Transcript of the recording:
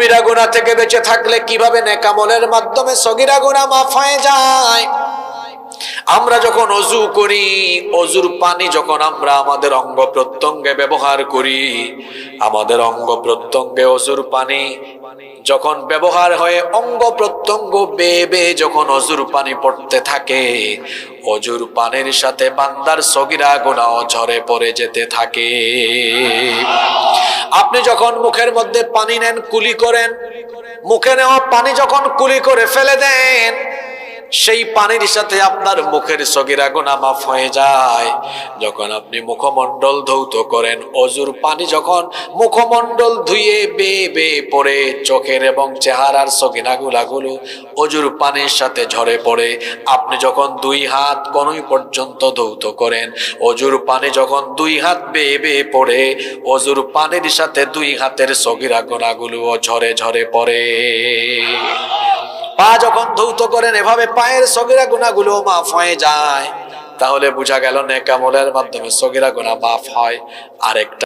কবিরা গুণা থেকে বেঁচে থাকলে কীভাবে নেকামলের মাধ্যমে সগিরা গুণা মাফ হয়ে যায়? আমরা যখন অজু করি, অজুর পানি যখন আমরা আমাদের অঙ্গ প্রত্যঙ্গে ব্যবহার করি, আমাদের অঙ্গ প্রত্যঙ্গে অজুর পানি যখন ব্যবহার হয়ে অঙ্গ প্রত্যঙ্গ বেয়ে বেয়ে যখন অজুর পানি পড়তে থাকে, অজুর পানির সাথে বান্দার সগিরা গুণাও ঝরে পড়ে যেতে থাকে। আপনি যখন মুখের মধ্যে পানি নেন, কুলি করেন, মুখে নেওয়া পানি যখন কুলি করে ফেলে দেন সেই পানির সাথে আপনার মুখের সগিরা গোনা মাফ হয়ে যায়। যখন আপনি মুখমণ্ডল ধৌত করেন, অজুর পানি যখন মুখমণ্ডল ধুয়ে বেয়ে বেয়ে পড়ে, চোখের এবং চেহারার সগিরা গুলাগুলো অজুর পানির সাথে ঝরে পড়ে, আপনি যখন দুই হাত কনুই পর্যন্ত ধৌত করেন, অজুর পানি যখন দুই হাত বেয়ে বেয়ে পড়ে, অজুর পানির সাথে দুই হাতের সগিরা গোনাগুলোও ঝরে ঝরে পড়ে। পা যখন ধৌত করেন, এভাবে পায়ের সগিরা গুণাগুলো মাফ হয়ে যায়। তাহলে বোঝা গেল নেকামলের মাধ্যমে সগিরা গুণা মাফ হয় আরেকটা।